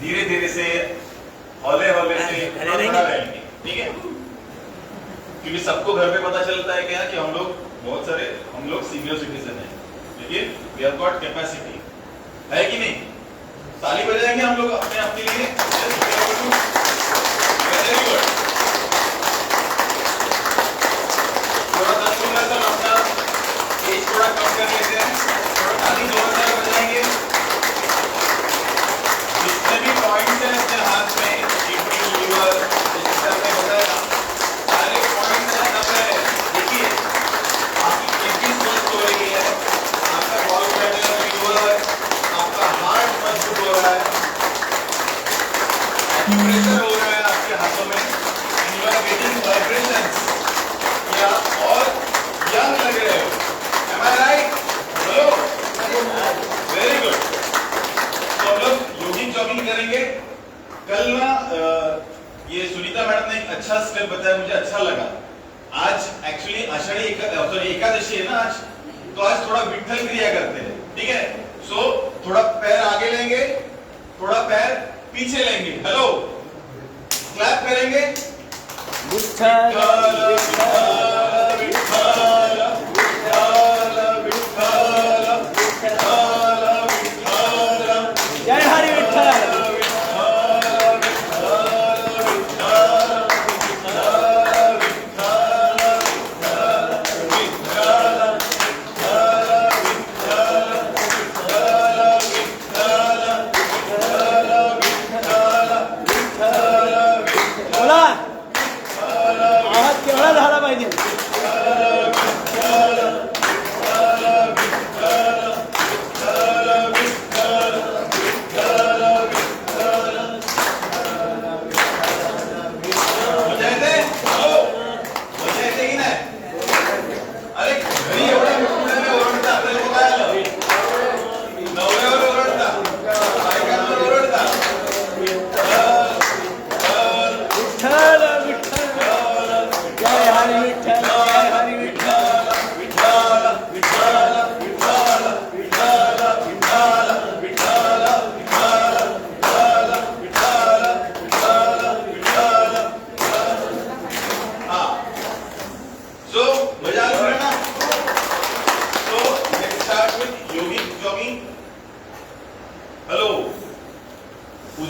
धीरे धीरे से हौले हौले से। रहेंगे ठीक है? क्योंकि सबको घर पे पता चलता है क्या कि हम लोग बहुत सारे हम लोग सीनियर सिटीजन हैं। लेकिन वी हैव गॉट कैपेसिटी है कि नहीं? ताली बजाएँगे हम लोग अपने अपने लिए। वेरी गुड थोड़ा दस मिनट तक अपना एज थोड़ा कम कर लेते हैं। थोड़ा ताली जोरदार बजाएँगे जितने भी पॉइंट्स हैं अपने हाथ में किडनी लीवर जैसे आपने बताया सारे पॉइंट्स यहाँ पे देखिए आपकी किडनी स्वस्थ हो रही है आपका गॉल ब्लैडर लीवर आपका हार्ट मज़बूत हो रहा है हो है आपके हाथों में हो तो सुनीता मैडम ने अच्छा स्टेप बताया मुझे अच्छा लगा आज एक्चुअली आषाढ़ी सॉरी एकादशी है ना आज तो आज थोड़ा विठल क्रिया करते हैं ठीक है सो थोड़ा पैर आगे लेंगे थोड़ा पैर पीछे लेंगे। हेलो क्लैप करेंगे?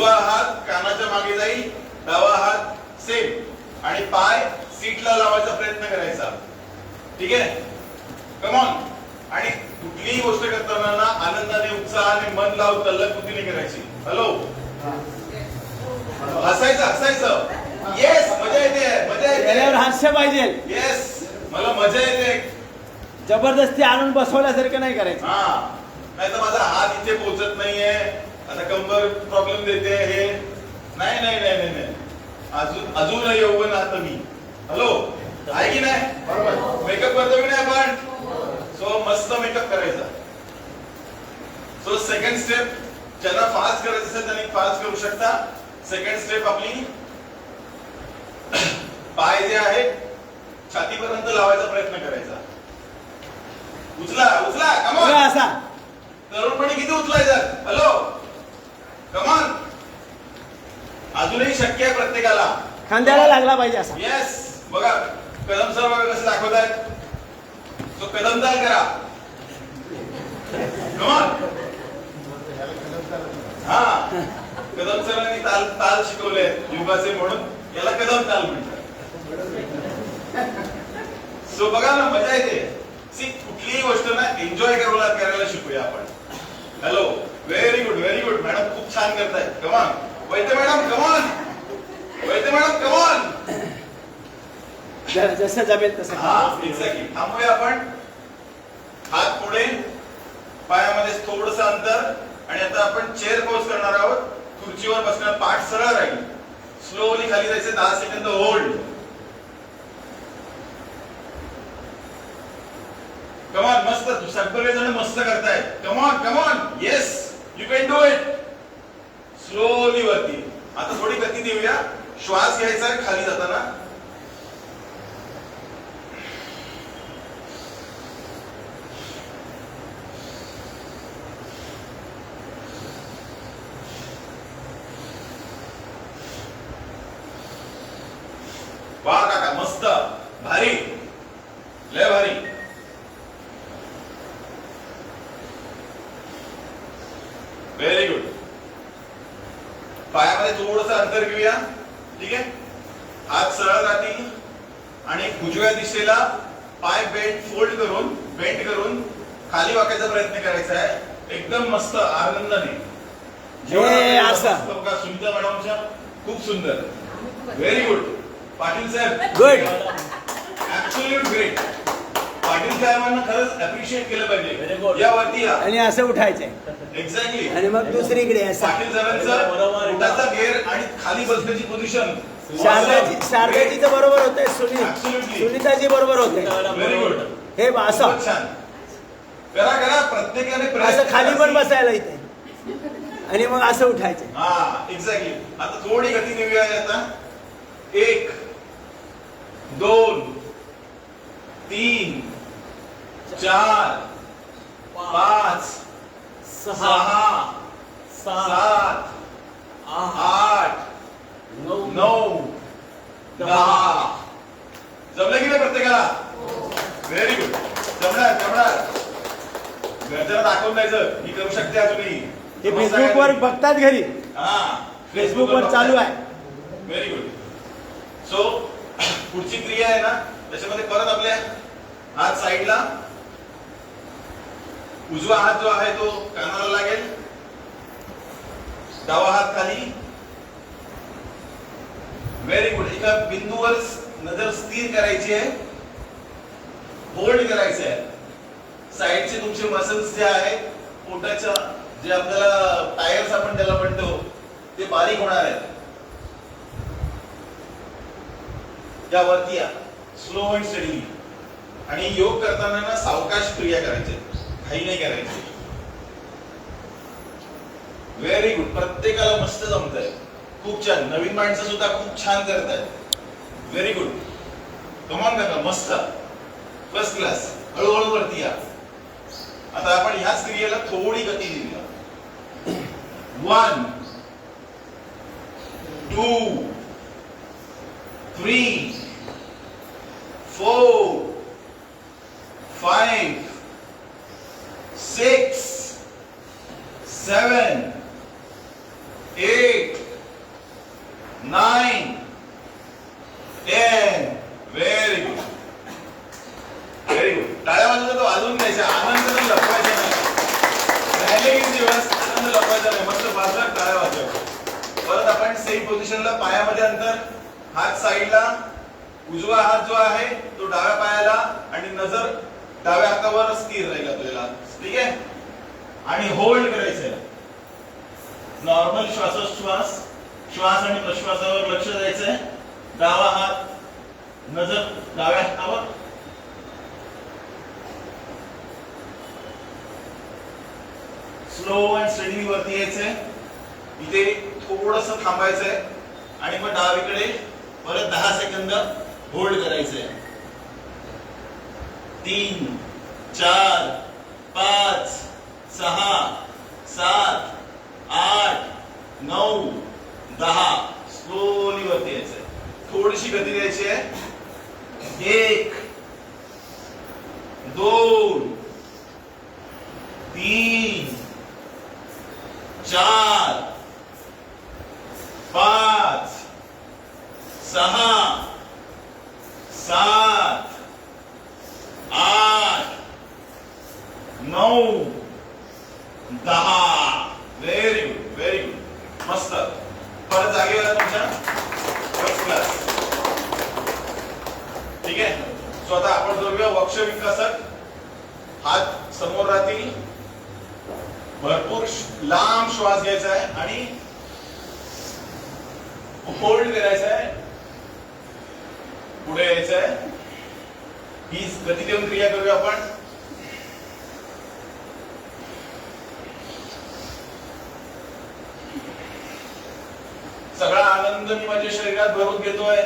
उजवा हात कानाच्या मागे जाईल डावा हात सेम आणि पाय सीटला लावायचा प्रयत्न करायचा. ठीक आहे? कमॉन आणि कुठलीही गोष्ट करताना ना आनंदाने उत्साहाने मन लावून तल्लक बुद्धी नाही करायची. हॅलो हसायचं हसायचं. येस मजा येते मजा येते. हास्य पाहिजे. येस मला मजा येते. जबरदस्ती आणून बसवल्यासारखं नाही करायचं. हा. नाही तर माझा हात इथे पोहोचत नाहीये. आता कंबर प्रॉब्लेम देते हे. नाही नाही नाही नाही नाही. अजून अजून यौवन आता मी. हॅलो आहे की नाही? बरोबर. मेकअप करतो की नाही आपण? सो मस्त मेकअप करायचा. सो सेकंड स्टेप ज्यांना फास्ट करायचं असेल त्यांनी फास्ट करू शकता. सेकंड स्टेप आपली पाय जे आहेत छातीपर्यंत लावायचा प्रयत्न करायचा. उचला उचला असा. तरुणपणी किती उचलायचं? हॅलो कमान अजूनही शक्य आहे प्रत्येकाला. खांद्याला लागला पाहिजे असा. येस बघा कदम सर बघा कसं दाखवत आहेत सो कदम चाल करा कमान हा. कदम सरांनी ताल ताल शिकवले युगाचे म्हणून. याला कदम ताल म्हणतात. सो बघा ना मजा येते. सी कुठलीही गोष्ट ना एन्जॉय करायला करायला शिकूया आपण. Hello very good very good madam खूप छान करताय. कमान वैद्य मॅडम कमान वैद्य मॅडम कमान जसं जमेल तसं. हा एक्झॅक्टली थांबूया आपण. हात पुढे. पायामध्ये थोडस अंतर. आणि आता आपण चेअर पोज करणार आहोत. खुर्चीवर बसणार पाठ सरळ राहील. स्लोली खाली जायचे. दहा सेकंद होल्ड कमॉन मस्त. सगळे जण मस्त करतायत come on come on yes you can do it slowly वरती. आता थोडी गती देऊया. श्वास घ्यायचा खाली जाताना. वा काका मस्त. भारी. लय भारी. ठीक आहे? हात सरळ राहतील आणि उजव्या दिशेला पाय बेंट फोल्ड करून बेंट करून खाली वाकायचा प्रयत्न करायचा आहे. एकदम मस्त आनंदाने. बघा सुनीता मॅडमच्या खूप सुंदर. व्हेरी गुड पाटील साहेब. गुड ऍब्सोल्युट ग्रेट पाटील साहेबांना खरंच अप्रिशिएट केलं पाहिजे. Good. या वरती या. आणि असं उठायचंय. एक्झॅक्टली आणि मग दुसरीकडे असं. पाटील साहेबांचं पोटाचा घेर आणि खाली बसण्याची पोझिशन शारदाजी शारदाजीचं बरोबर होते सुनील. सुनीताजी बरोबर होते. व्हेरी गुड हे असं. छान. करा करा प्रत्येकाने असं खाली पण. बसायला इथे आणि मग असं उठायचं हा एक्झॅक्टली आता थोडी गती नेऊया आता एक दोन तीन चार पाच सहा सात आठ नऊ दहा. जमलं की नाही प्रत्येकाला? व्हेरी गुड जमणार जमणार. घरच्याला दाखवून द्यायचं. मी करू शकते अजूनही ते फेसबुकवर बघतात घरी. हा. फेसबुकवर चालू आहे. व्हेरी गुड सो पुढची क्रिया आहे ना त्याच्यामध्ये परत आपल्या हात साईडला उजवा हात जो आहे तो कानाला लागेल. डावा हात खाली. व्हेरी गुड एका बिंदूवर नजर स्थिर करायची आहे. होल्ड करायचं आहे. साईडचे तुमचे मसल्स जे आहेत पोटाच्या जे आपल्याला टायर्स आपण त्याला म्हणतो ते बारीक होणार आहेत. या वरती या. स्लो अँड स्टडी आणि योग करताना ना सावकाश क्रिया करायचे काही नाही करायची. व्हेरी गुड प्रत्येकाला मस्त जमत आहे खूप छान. नवीन माणसं सुद्धा खूप छान करत आहेत व्हेरी गुड कमान काका मस्त. फर्स्ट क्लास हळूहळू वरती या. आता आपण ह्याच क्रियेला थोडी गती दिली one two three four five six seven eight nine ten. Very good very good टाळ्या वाजवलं तो अजून द्यायचा. आनंद लपवायचा नाही. राहिले दिवस आनंद लपवायचा नाही. मस्त बाजार टाळ्या वाजव परत आपण सेम पोझिशनला पायामध्ये अंतर. हात साईडला उजवा हात जो आहे तो डाव्या पायाला. आणि नजर डाव्या हातावर स्थिर राहील आपल्याला. ठीक आहे? आणि होल्ड करायचंय नॉर्मल श्वासोश्वास श्वास आणि प्रश्वासावर लक्ष द्यायचंय डावा हात नजर डाव्या हातावर. स्लो अँड स्टडी वरती यायचंय इथे थोडस थांबायचंय आणि मग डावीकडे परत दहा सेकंद होल्ड करायचंय तीन, चार, पाच सहा सात, आठ नऊ दहा। स्लोली वरती यायचंय. थोडीशी गती द्यायची आहे. एक, दोन, तीन, चार, पाच सहा भरपूर लांब श्वास घ्यायचा आहे आणि होल्ड करायचा आहे. पुढे यायचं आहे. ही गती देऊन क्रिया करूया आपण. सगळा आनंद मी माझ्या शरीरात भरून घेतोय.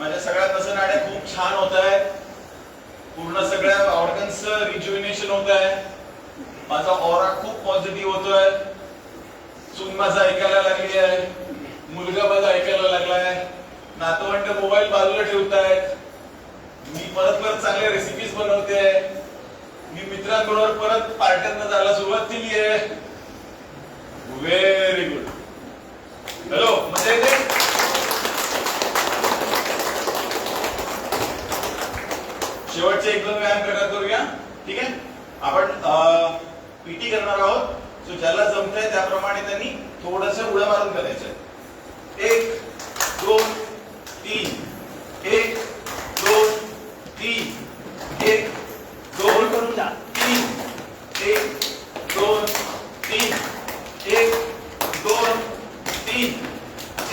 माझ्या सगळ्या नसनाड्या खूप छान होत आहेत पूर्ण सगळ्या ऑर्गन्स रिज्युनेशन होत आहे माझा ऑरा खूप पॉझिटिव्ह होतोय. सून माझा ऐकायला लागली आहे मुलगा माझा ऐकायला लागलाय. नातवंड मोबाईल बाजूला ठेवतायत. मी परत परत चांगल्या रेसिपीज बनवते. मी मित्रांबरोबर परत पार्ट्यांना जायला सुरुवात केली आहे व्हेरी गुड हॅलो मजा येते? शेवटचे एक दोन व्यायाम करण्यात करूया. ठीक आहे? आपण पीटी करणार आहोत. सो ज्याला जमतंय त्याप्रमाणे त्यांनी थोडस उड्या मारून करायचं. एक दोन तीन एक दोन तीन एक दोन करून जा तीन एक दोन तीन एक दोन तीन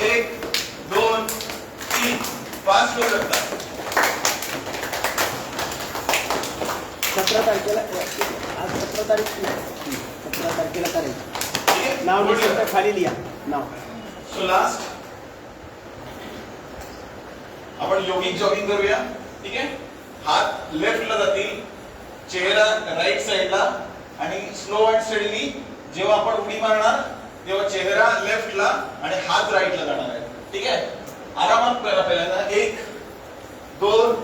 एक दोन तीन पाच करू शकता सतरा तारखेला आज सतरा तारीख सतरा तारखेला करायचं ठीक आहे नाव. खाली लिहा. नाव. सो लास्ट आपण योगिक जॉगिंग करूया. ठीक आहे? हात लेफ्टला जातील चेहरा राईट साईडला आणि स्लो अँड स्टेडली जेव्हा आपण उडी मारणार तेव्हा चेहरा लेफ्टला आणि हात राईटला जाणार आहे. ठीक आहे? आरामात करा पहिल्यांदा. एक दोन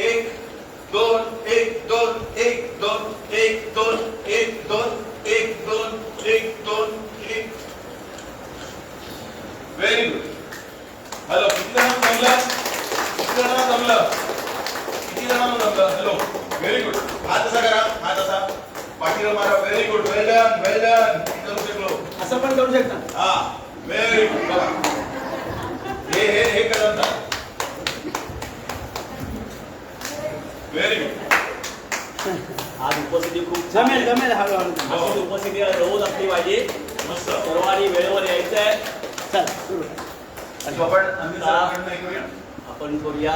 एक दोन एक दोन एक दोन एक दोन एक दोन एक दोन एक दोन एक व्हेरी गुड हॅलो किती जणांना जमलं किती जणांना जमलं किती जणांना जमलं हॅलो व्हेरी गुड हात असा करा हात असा पाठीवर मारा very good well done well done करू शकलो असं पण करू शकता हा व्हेरी गुड बघा हे हे हे कदम जा व्हेरी गुड आज उपस्थिती खूप छान जमेल आहे. जमेल हळूहळू अशीच उपस्थिती रोज असली पाहिजे मस्त सर्वांनी वेळेवर यायचंय चल सुरू आपण आम्ही आता सगळ्यांना ऐकूया आपण करूया